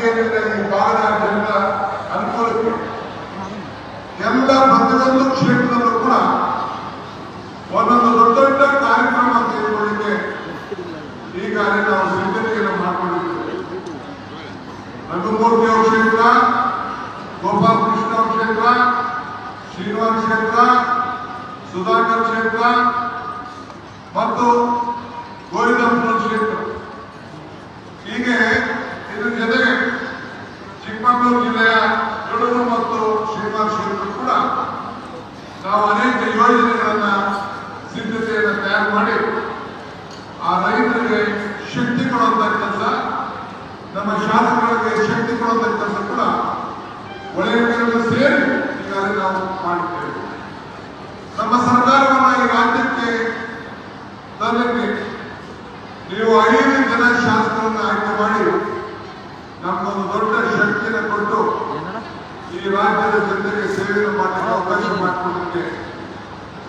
ಜನರ ಅನುಕೂಲಕ್ಕೆ ಎಲ್ಲ ಕ್ಷೇತ್ರದಲ್ಲೂ ಕೂಡ ಒಂದೊಂದು ದೊಡ್ಡ ದೊಡ್ಡ ಕಾರ್ಯಕ್ರಮ ತೆಗೆದುಕೊಳ್ಳಿಕ್ಕೆ ಈಗಾಗಲೇ ನಾವು ಸಿದ್ಧತೆಯನ್ನು ಮಾಡಿಕೊಂಡಿದ್ದೇವೆ. ರಘುಮೂರ್ತಿ ಕ್ಷೇತ್ರ, ಗೋಪಾಲ್ ಕೃಷ್ಣ ಕ್ಷೇತ್ರ, ಶ್ರೀನಿವಾಸ ಕ್ಷೇತ್ರ, ಸುಧಾಕರ್ ಕ್ಷೇತ್ರ, ಮತ್ತು ಗೋವಿಂದಪ್ಪನ ಕ್ಷೇತ್ರ. ಹೀಗೆ ಇದ್ರ ಜೊತೆಗೆ ಚಿಕ್ಕಮಗಳೂರು ಜಿಲ್ಲೆಯ ಮತ್ತು ಶ್ರೀಮಾನ್ ಶ್ರೀಗಳು ಕೂಡ ನಾವು ಅನೇಕ ಯೋಜನೆಗಳನ್ನ ಸಿದ್ಧತೆಯನ್ನು ತಯಾರು ಮಾಡಿ ಆ ರೈತರಿಗೆ ಶಕ್ತಿ ಕೊಡುವಂತ ಕೆಲಸ, ನಮ್ಮ ಶಾಸಕರಿಗೆ ಶಕ್ತಿ ಕೊಡುವಂತ ಕೆಲಸ ಕೂಡ ಒಳ್ಳೆಯ ಸೇರಿ ಈಗಾಗಲೇ ನಾವು ಮಾಡುತ್ತೇವೆ ನಮ್ಮ ಸರ್ಕಾರವನ್ನು ಈ ರಾಜ್ಯಕ್ಕೆ ತರಲಿಕ್ಕೆ ನೀವು ಐದು ಜನ ಶಾಸಕರನ್ನು ಆಯ್ಕೆ ಮಾಡಿ ನಮಗೊಂದು ದೊಡ್ಡ ಶಕ್ತಿಯನ್ನು ಕೊಟ್ಟು ಈ ರಾಜ್ಯದ ಜನತೆಗೆ ಸೇವೆ ಮಾಡಲಿಕ್ಕೆ ಅವಕಾಶ ಮಾಡಿಕೊಡಲಿಕ್ಕೆ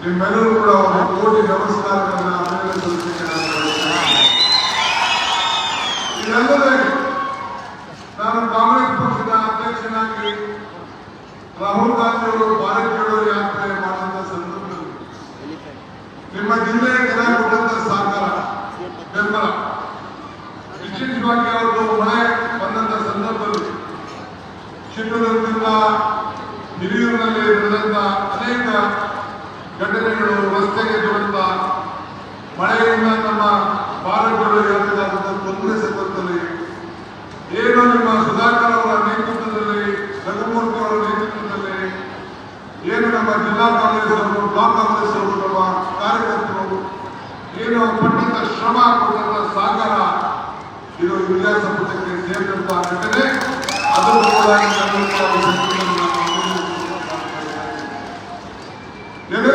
ನಿಮ್ಮೆಲ್ಲರೂ ಕೂಡ ಒಂದು ಕೋಟಿ ನಮಸ್ಕಾರಗಳನ್ನು ಅಭಿನಂದಿಸಲಿಕ್ಕೆ ಇದಲ್ಲದೆ ನಾನು ಕಾಂಗ್ರೆಸ್ ಪಕ್ಷದ ಅಧ್ಯಕ್ಷನಾಗಿ ರಾಹುಲ್ ಗಾಂಧಿ ಅವರು ಜೋಡೋ ಯಾತ್ರೆ ಮಾಡಿದಂತ ಸಂದರ್ಭದಲ್ಲಿ ನಿಮ್ಮ ಜಿಲ್ಲೆಯ ಜನ ಕೊಟ್ಟಂತ ಸಹಕಾರ ಬೆಂಬಲ. ವಿಶೇಷವಾಗಿ ಚಿತ್ರದುರ್ಗದಿಂದ ಹಿರಿಯೂರಿನಲ್ಲಿ ನಡೆದಂತ ಅನೇಕ ಘಟನೆಗಳು ರಸ್ತೆಗೆ ದುರಂತ, ಮಳೆಯಿಂದ ನಮ್ಮ ಬಾಲಕರು ಯಾತ್ರೆಗಾದಂತ ತೊಂದರೆ ಸಂದರ್ಭದಲ್ಲಿ, ಏನು ನಿಮ್ಮ ಸುಧಾಕರ್ ಅವರ ನೇತೃತ್ವದಲ್ಲಿ, ರಘುಮೂರ್ತಿ ಅವರ ನೇತೃತ್ವದಲ್ಲಿ, ಏನು ನಮ್ಮ ಜಿಲ್ಲಾ ಕಾಂಗ್ರೆಸ್ ಅವರು ಬ್ಲಾಕ್ ಕಾಂಗ್ರೆಸ್ ಅವರು ನಮ್ಮ ಕಾರ್ಯಕರ್ತರು, ಏನು ಪಂಡಿತ ಶ್ರಮ ಕೊಟ್ಟಂತ ಸಾಗರ, ಇದು ಇತಿಹಾಸ ಸೇರಿದಂತಹ ಸೇರಿದಂತ ಘಟನೆ. ಎಲ್ಲಿ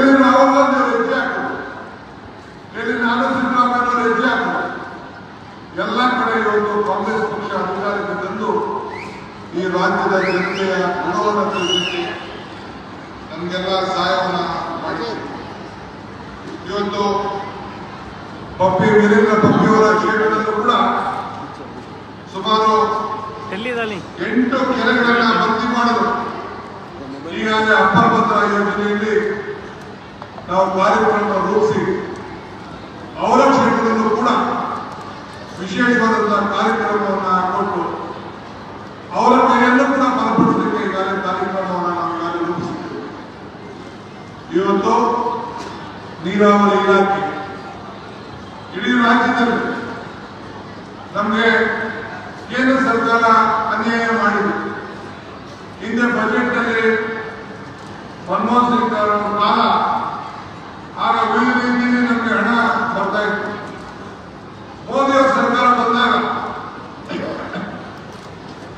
ಎಲ್ಲಿ ಕಡೆ ಇವತ್ತು ಕಾಂಗ್ರೆಸ್ ಪಕ್ಷ ಅಧಿಕಾರಕ್ಕೆ ತಂದು ಈ ರಾಜ್ಯದ ಜನತೆಯ ಗುಣವನ್ನು ನಮಗೆಲ್ಲ ಸಹಾಯವನ್ನು ಮಾಡಿ ಇವತ್ತು ಪಪ್ಪಿ ವೀರೇಂದ್ರ ಪಪ್ಪಿಯವರ ಕ್ಷೇತ್ರದಲ್ಲೂ ಕೂಡ ಸುಮಾರು ಎಲ್ಲಿದಲ್ಲಿ ಎಂಟು ಕೆರೆಗಳನ್ನ ಭರ್ತಿ ಮಾಡಲು ಈಗಾಗಲೇ ಅಪ್ಪರ್ ಭದ್ರಾ ಯೋಜನೆಯಲ್ಲಿ ನಾವು ಕಾರ್ಯಕ್ರಮ ರೂಪಿಸಿ ಅವರ ಕ್ಷೇತ್ರದಲ್ಲೂ ಕೂಡ ವಿಶೇಷವಾದಂತಹ ಕಾರ್ಯಕ್ರಮವನ್ನು ಕೊಟ್ಟು ಅವರ ಕೈಯಲ್ಲೂ ಕೂಡ ಬಲಪಡಿಸಲಿಕ್ಕೆ ಈಗಾಗಲೇ ಕಾರ್ಯಕ್ರಮವನ್ನು ನಾವು ಈಗಾಗಲೇ ರೂಪಿಸಿದ್ದೇವೆ. ಇವತ್ತು ನೀರಾವರಿ ಇಲಾಖೆ, ಇಡೀ ರಾಜ್ಯದಲ್ಲಿ ನಮಗೆ ಕೇಂದ್ರ ಸರ್ಕಾರ ಅನ್ಯಾಯ ಮಾಡಿದೆ. ಹಿಂದೆ ಬಜೆಟ್ನಲ್ಲಿ ಮನಮೋಹನ್ ಸಿಂಗ್ ಅವರ ಕಾಲ, ಆಗ ವಿವಿಧ ನಮಗೆ ಹಣ ಬರ್ತಾ ಇತ್ತು. ಮೋದಿ ಅವರ ಸರ್ಕಾರ ಬಂದಾಗ,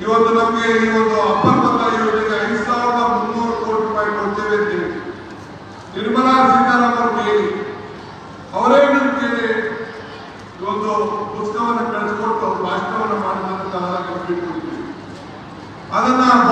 ಇವತ್ತು ನಮಗೆ ಈ ಒಂದು ಅಪ್ಪರ್ அதனால்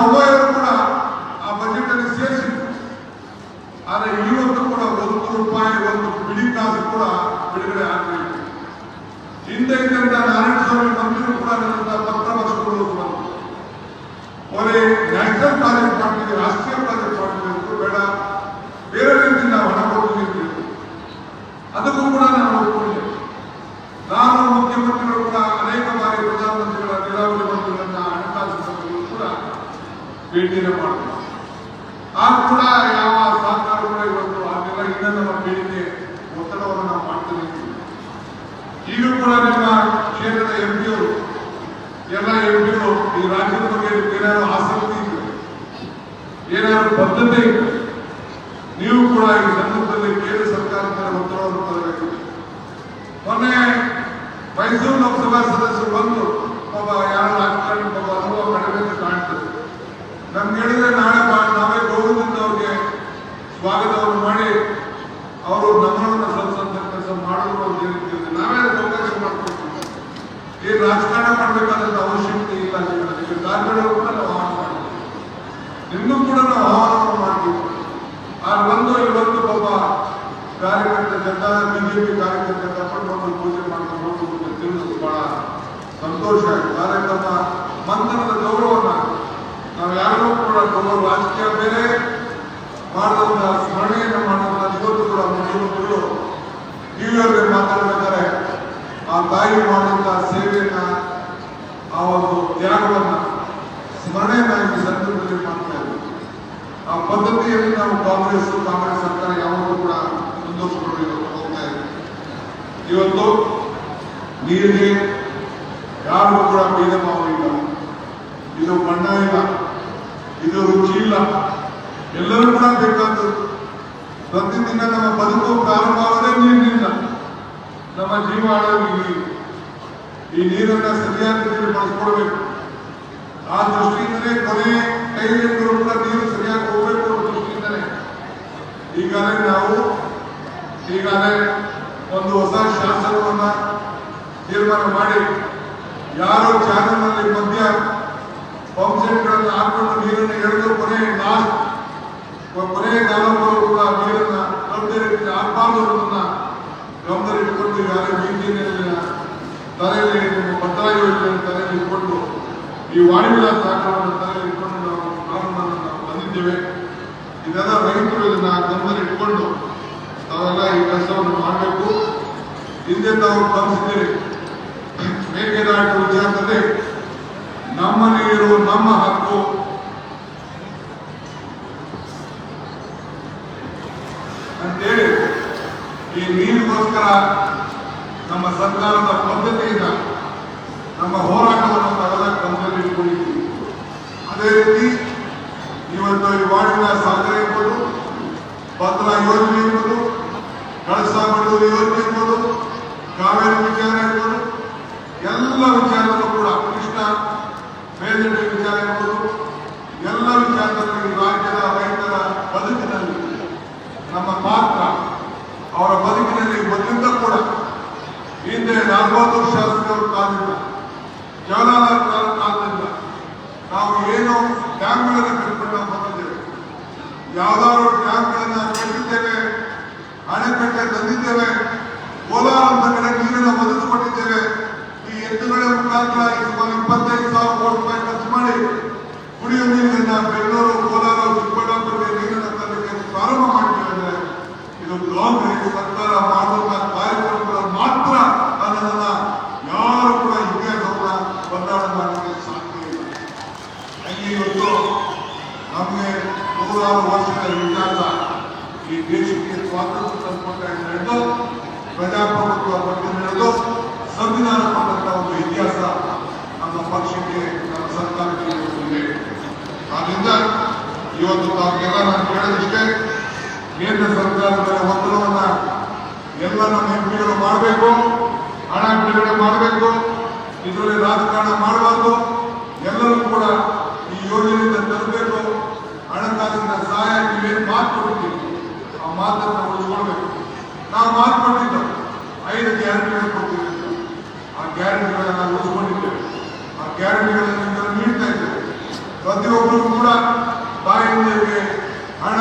ಬೇಡಿಕೆ ಒತ್ತಡವನ್ನು ನಾವು ಈಗಲೂ ಕೂಡ ನಿಮ್ಮ ಕ್ಷೇತ್ರದ ಎಂ ಪಿಯವರು ಎಲ್ಲ ಎಂ ಈ ರಾಜ್ಯದ ಬಗ್ಗೆ ಏನಾದ್ರು ಆಸಕ್ತಿ ಇದೆ ಏನಾದ್ರು ಬದ್ಧತೆ ಇದೆ ನೀವು ಕೂಡ ಈ ಸಂದರ್ಭದಲ್ಲಿ ಕೇಂದ್ರ ಸರ್ಕಾರದ ಒತ್ತಡವನ್ನು ತರಬೇಕು. ಮೊನ್ನೆ ಮೈಸೂರು ಲೋಕಸಭಾ ಸದಸ್ಯರು ಬಂದು ಒಬ್ಬ ಯಾರು ಕಡೆ ಕೂಡ ನಾವು ಮಾಡಿದ್ವಿ ಇನ್ನೂ ಕೂಡ ನಾವು ಆಹ್ವಾನವನ್ನು ಮಾಡ್ತೀವಿ. ಆದ್ರೆ ಒಂದು ಇವತ್ತು ಒಬ್ಬ ಕಾರ್ಯಕರ್ತ, ಜನತಾ ಬಿಜೆಪಿ ಕಾರ್ಯಕರ್ತ ತಗೊಂಡು ಪೂಜೆ ಮಾಡ್ಕೊಂಡು ಹೋಗುವುದು ತಿಳಿದು ಬಹಳ ಸಂತೋಷ ಆಯಿತು. ಆದರೆ ಗೌರವನ ನಾವು ಯಾರಿಗೂ ಕೂಡ ಗೌರವ ರಾಜಕೀಯ ಮೇಲೆ ಮಾಡುವಂಥ ಸ್ಮರಣೆಯನ್ನು ಮಾಡುವಂಥ ಇವತ್ತು ಕೂಡ ಮುಖ್ಯಮಂತ್ರಿಗಳು ಟಿವಿಯಲ್ಲಿ ಮಾತಾಡ್ಬೇಕಾದ್ರೆ ಆ ತಾಯಿ ಮಾಡುವಂಥ ಸೇವೆಯನ್ನು ಆ ಪದ್ಧತಿಯಲ್ಲಿ ನಾವು ಕಾಂಗ್ರೆಸ್ ಕಾಂಗ್ರೆಸ್ ಸರ್ಕಾರ ಯಾವಾಗಲೂ ಕೂಡ ಮುಂದುವರಿಸಿಕೊಂಡು ಇವತ್ತು ಇವತ್ತು ನೀರಿಗೆ ಯಾರಿಗೂ ಕೂಡ ಭೇದ ಭಾವ ಇಲ್ಲ. ಇದು ಬಣ್ಣ ಇಲ್ಲ. ಇದು ರುಚಿ ಇಲ್ಲ. ಎಲ್ಲರೂ ಕೂಡ ಬೇಕಾದದ್ದು ಪ್ರತಿದಿನ ನಮ್ಮ ಬದುಕು ಪ್ರಾರಂಭವಾಗದೇ ನೀರಿನಿಂದ. ನಮ್ಮ ಜೀವ ಆಡೋದು ಈ ನೀರು ಈ ನೀರನ್ನ ಸರಿಯಾದ ರೀತಿಯಲ್ಲಿ ಬಳಸ್ಕೊಡ್ಬೇಕು ಆ ದೃಷ್ಟಿಯಿಂದಲೇ ಕೊನೆ ಕೈಲಿಟ್ಟರು ನೀರು ಸರಿಯಾಗಿ ಹೋಗ್ಬೇಕು ಅನ್ನೋ ದೃಷ್ಟಿಯಿಂದಲೇ ಈಗಾಗಲೇ ನಾವು ಈಗಾಗಲೇ ಒಂದು ಹೊಸ ಶಾಸನವನ್ನ ತೀರ್ಮಾನ ಮಾಡಿ, ಯಾರು ಚಾನಲ್ನಲ್ಲಿ ಮಧ್ಯ ಪಂಪ್ ಸೆಟ್ಗಳನ್ನು ಹಾಕೊಂಡು ನೀರನ್ನು ಎಳೆದು ಕೊನೆ ಲಾಸ್ಟ್ ಕೊನೆ ಕಾಲದವರೆಗೂ ಕೂಡ ನೀರನ್ನ ಲಭ್ಯ ರೀತಿಯಲ್ಲಿ ಆಗಬಾರ್ದು ಅನ್ನೋದನ್ನ ಗಮನದಲ್ಲಿಟ್ಟುಕೊಂಡು ಈಗಾಗಲೇ ಬೀದಿಯಲ್ಲಿನ ತಲೆಯಲ್ಲಿ ನಿಮ್ಮ ಭದ್ರಾ ಯೋಜನೆಯನ್ನು ತಲೆಯಲ್ಲಿ ಇಟ್ಕೊಂಡು ಈ ವಾಣಿವಿಲಾಸ ಆಟವನ್ನು ತಲೆಯಲ್ಲಿ ಇಟ್ಕೊಂಡು ನಾವು ಪ್ರಾರಂಭವನ್ನು ನಾವು ಬಂದಿದ್ದೇವೆ ಇದೆಲ್ಲ ರೈತರು ಇದನ್ನ ಗಮನದಲ್ಲಿ ಇಟ್ಕೊಂಡು ತಾವೆಲ್ಲ ಈ ಕೆಲಸವನ್ನು ಮಾಡಬೇಕು. ಹಿಂದೆ ತಾವು ಕಲಿಸಿದ್ದೀರಿ ಮೇಕೆದಾಟು ವಿಚಾರದಲ್ಲಿ ನಮ್ಮ ನೀರು ನಮ್ಮ ಹಕ್ಕು. ಅಂತೇಳಿ ಈ ನೀರಿಗೋಸ್ಕರ ನಮ್ಮ ಸರ್ಕಾರದ ಪದ್ಧತಿಯಿಂದ ನಮ್ಮ ಹೋರಾಟವನ್ನು ತಾವೆಲ್ಲ ಗಮನದಲ್ಲಿ ಇಟ್ಕೊಂಡಿದ್ದೀವಿ ಅದೇ ರೀತಿ ಇವತ್ತು ಈ ಇರ್ಬೋದು ಭದ್ರಾ ಯೋಜನೆ ಇರ್ಬೋದು ಕಳಸಾ ಬಂಡೂರು ಯೋಜನೆ ಇರ್ಬೋದು ಕಾವೇರಿ ಇದು ಕಾರ್ಯಕ್ರಮಗಳು ಮಾತ್ರ ಅನ್ನೋದನ್ನ ಯಾರು ಕೂಡ ಇತಿಹಾಸವನ್ನ ಬದಲಾವಣೆ ಮಾಡಲಿಕ್ಕೆ ಸಾಧ್ಯ ಇವತ್ತು ನಮಗೆ ನೂರಾರು ವರ್ಷಗಳ ಇತಿಹಾಸ ಈ ದೇಶಕ್ಕೆ ಸ್ವಾತಂತ್ರ್ಯ ತಂದುಕೊಂಡ ನಡೆದು ಪ್ರಜಾಪ್ರಭುತ್ವ ಬಗ್ಗೆ ನಡೆದು ಸಂವಿಧಾನ ಕೊಟ್ಟಂತ ಇತಿಹಾಸ ನಮ್ಮ ಪಕ್ಷಕ್ಕೆ ಇವತ್ತು ತಾವೆಲ್ಲ ನಾನು ಕೇಳೋದಿಷ್ಟೇ ಕೇಂದ್ರ ಸರ್ಕಾರದ ಒತ್ತಡವನ್ನ ಎಲ್ಲ ನಮ್ಮ ಎಂಪಿಗಳು ಮಾಡಬೇಕು ಹಣ ಬಿಡುಗಡೆ ಮಾಡಬೇಕು ಇದರಲ್ಲಿ ರಾಜಕಾರಣ ಮಾಡಬಾರ್ದು ಎಲ್ಲರೂ ಕೂಡ ಈ ಯೋಜನೆಯಿಂದ ತರಬೇಕು ಹಣಕಾಸಿನ ಸಹಾಯ ನೀವೇನು ಮಾತು ಕೊಟ್ಟಿದ್ದೀವಿ ಆ ಮಾತನ್ನು ಉಳಿಸ್ಕೊಳ್ಬೇಕು ನಾವು ಮಾತು ಕೊಟ್ಟಿದ್ದು ಐದು ಗ್ಯಾರಂಟಿಗಳು ಕೊಡ್ತೀವಿ ಅಂತ ಆ ಗ್ಯಾರಂಟಿಗಳನ್ನ ನಾವು ಉಳಿಸ್ಕೊಂಡಿದ್ದೇವೆ ಆ ಗ್ಯಾರಂಟಿಗಳನ್ನು ನಿಮ್ಮಲ್ಲಿ ನೀಡ್ತಾ ಇದ್ದೇವೆ ಪ್ರತಿಯೊಬ್ಬರು ಕೂಡ ತಾಯಂದಿರಿಗೆ ಹಣ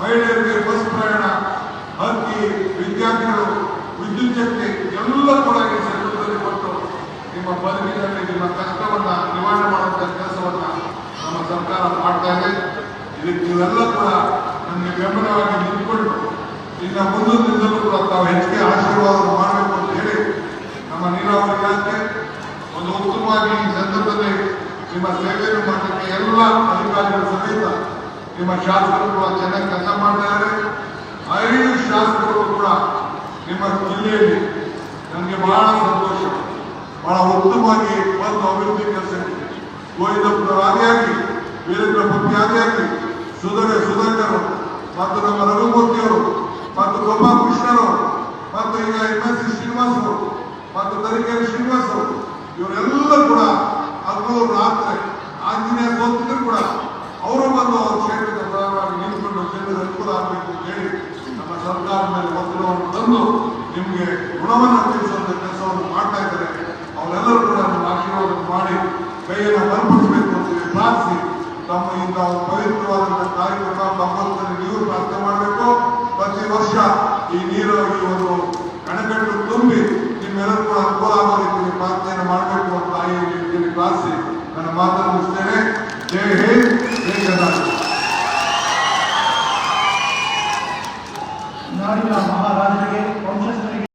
ಮಹಿಳೆಯರಿಗೆ ಬಸ್ ಪ್ರಯಾಣ ಅಕ್ಕಿ ವಿದ್ಯಾರ್ಥಿಗಳು ವಿದ್ಯುತ್ ಶಕ್ತಿ ಎಲ್ಲ ಕೂಡ ಈ ಸಂದರ್ಭದಲ್ಲಿ ಕೊಟ್ಟು ನಿಮ್ಮ ಬದುಕಿನಲ್ಲಿ ನಿಮ್ಮ ಕಷ್ಟವನ್ನ ನಿವಾರಣೆ ಮಾಡುವಂತ ಕೆಲಸವನ್ನ ನಮ್ಮ ಸರ್ಕಾರ ಮಾಡ್ತಾ ಇದೆ ಇದಕ್ಕೆ ನೀವೆಲ್ಲ ಕೂಡ ನಮಗೆ ಬೆಂಬಲವಾಗಿ ನಿಂತ್ಕೊಂಡು ಇನ್ನು ಮುಂದಿನ ದಿನದಲ್ಲೂ ಕೂಡ ತಾವು ಹೆಚ್ಚಿಗೆ ಆಶೀರ್ವಾದ ಮಾಡಬೇಕು ಅಂತ ಹೇಳಿ ನಮ್ಮ ನೀರಾವರಿ ಇಲಾಖೆ ಒಂದು ಉತ್ತಮವಾಗಿ ಈ ಸಂದರ್ಭದಲ್ಲಿ ನಿಮ್ಮ ಸೇವೆಯನ್ನು ಮಾಡಲಿಕ್ಕೆ ಎಲ್ಲ ಅಧಿಕಾರಿಗಳ ಸಮೇತ ನಿಮ್ಮ ಶಾಸಕರು ಕೂಡ ಚೆನ್ನಾಗಿ ಕೆಲಸ ಮಾಡಿದ್ದಾರೆ ಐದು ಶಾಸಕರು ಕೂಡ ನಿಮ್ಮ ಜಿಲ್ಲೆಯಲ್ಲಿ ನನಗೆ ಬಹಳ ಸಂತೋಷ. ಬಹಳ ಉತ್ತಮವಾಗಿ ಒಂದು ಅಭಿವೃದ್ಧಿ ಕೆಲಸ ಗೋವಿಂದಪುರ ಆದಿಯಾಗಿ ವೀರೇಂದ್ರ ಆದಿಯಾಗಿ ಸುಧರ ಸುಧಾಕರ್, ಮತ್ತು ನಮ್ಮ ರಘುಮೂರ್ತಿಯವರು ಮತ್ತು ಗೋಪಾಲಕೃಷ್ಣರು ಮತ್ತು ಈಗ ಎಂ ಎಸ್ ಸಿ ಶ್ರೀನಿವಾಸರು ಮತ್ತು ತರೀಕೆರೆ ಶ್ರೀನಿವಾಸರು ಇವರೆಲ್ಲ ಕೂಡ ಹಗಲು ರಾತ್ರಿ ಆಂಜನೇಯ ಸೋತಿದ್ರು ಕೂಡ ಅವರು ಬಂದು ಅವ್ರ ಕ್ಷೇತ್ರದ ಪ್ರಧಾನವಾಗಿ ನಿಂತ್ಕೊಂಡು ಜನರಿಗೆ ಅನುಕೂಲ ಆಗಬೇಕು ಅಂತ ಹೇಳಿ ನಮ್ಮ ಸರ್ಕಾರದ ಮೇಲೆ ಒತ್ತಡವನ್ನು ತಂದು ನಿಮಗೆ ಗುಣವನ್ನು Amanda Müşteri, Cevher